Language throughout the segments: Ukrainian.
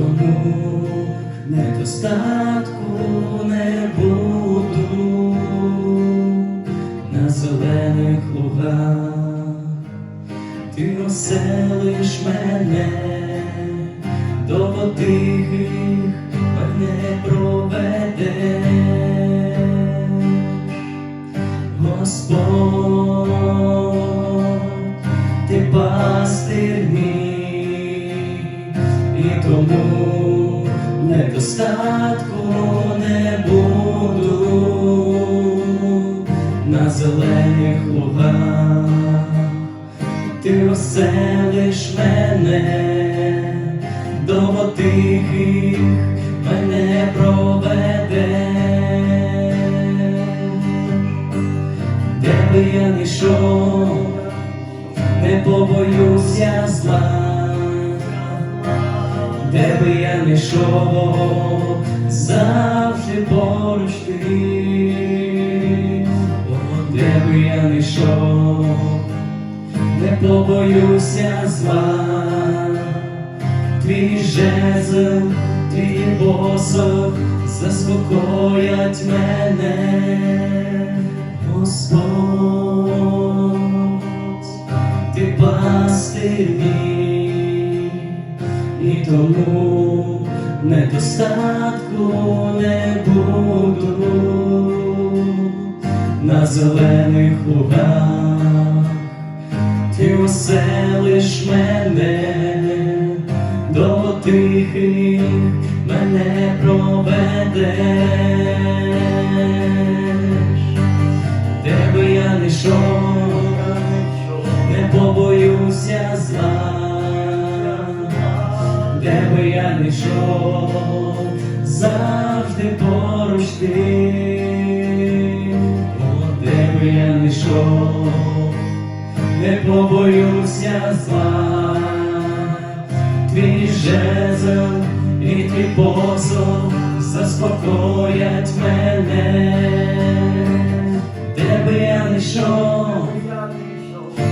тому недостатку не буду на зелених лугах, ти оселиш мене до тихих мене проведе. Недостатку не буду на зелених лугах, ти оселиш мене до тихих мене проведе. Де би я не йшов, не побоюся би я не йшов, завжди поруч ти, О, де би я не йшов, не побоюся зла, твій жезл, твій посох заспокоять мене. Господь, ти пастир мій, і тому недостатку не буду. На зелених лугах, ти оселиш мене. До тихих мене проведеш. Де би я не йшов, не побоюся зла, я не йшов, завжди поруч ти, О, де би я не йшов, не побоюся зла, твій жезл і твій посох заспокоять мене. Де би я не йшов,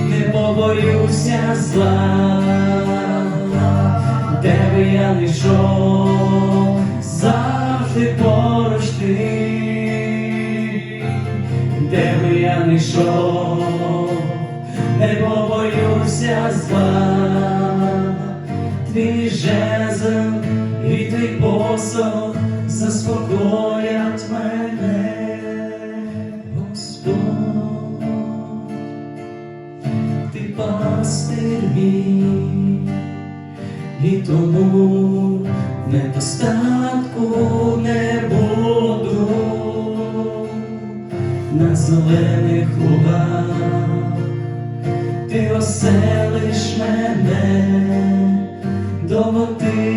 не побоюся зла, де я не йшов, завжди поруч ти, де би я не йшов, не побоюся зла, твій жезл і твій посох заспокоять мене. Господь, ти пастир мій, і тому недостатку не буду. На зелених лугах, ти оселиш мене до тихих